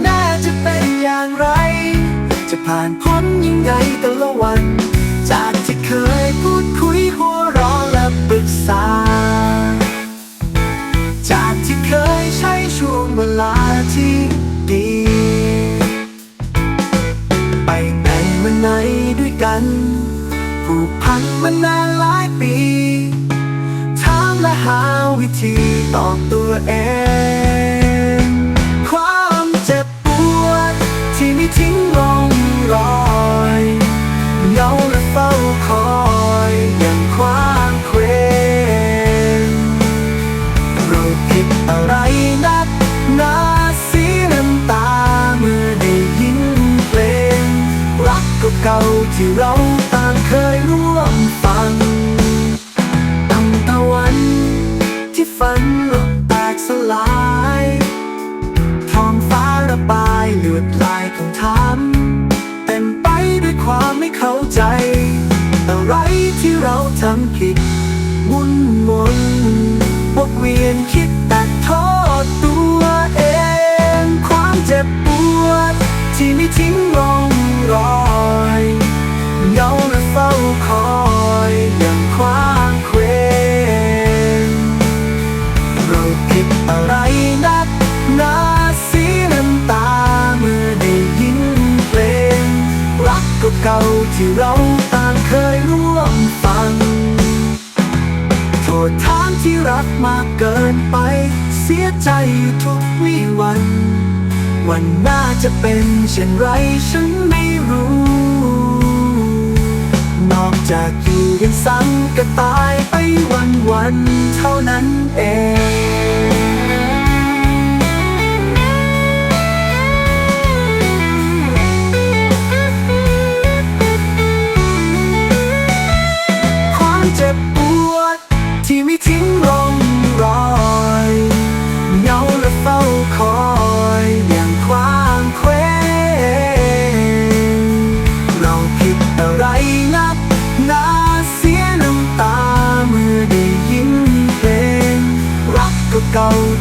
หน้าจะเป็นอย่างไร จะผ่านพ้นยังไงแต่ละวัน จากที่เคยพูดคุยหัวเราะและปรึกษา จากที่เคยใช้ช่วงเวลาที่ดี ไปไหนมาไหนด้วยกันผูกพันมานานหลายปีถามและหาวิธีตอบตัวเอง เฝ้าคอยอย่างความเคว้งเราผิดอะไรนักหนาเสียน้ำตาเมื่อได้ยินเพลง รักเก่าที่เราต่างเคยร่วมฟังตั้งตะวันที่ฝันลงแตกสลายท้องฟ้าระบายเลือดลายของทำเต็มไปด้วย ความไม่เข้าใจ อะไรที่เราทำผิดวุ่นวนบกเวียนคิดแต่โทษตัวเอง ความเจ็บปวด ที่ไม่ทิ้งร่องรอ ที่เราต่างเคยร่วมฟัง โทษทานที่รักมากเกินไป เสียใจอยู่ทุกวิวัน วันหน้าจะเป็นเช่นไรฉันไม่รู้ นอกจากอยู่กันซ้ำก็ตายไปวันวันเท่านั้นเอง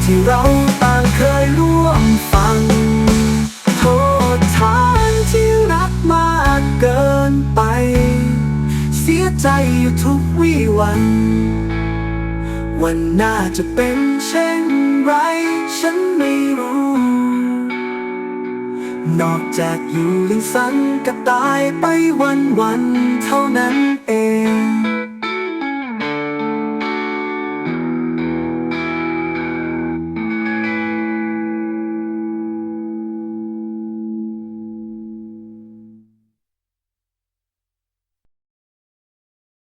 ที่เราต่างเคยร่วมฟัง โทษทานที่รักมากเกินไป เสียใจอยู่ทุกวี่วัน วันหน้าจะเป็นเช่นไรฉันไม่รู้ นอกจากอยู่เลี้ยงสันก็ตายไปวันวันๆเท่านั้นเอง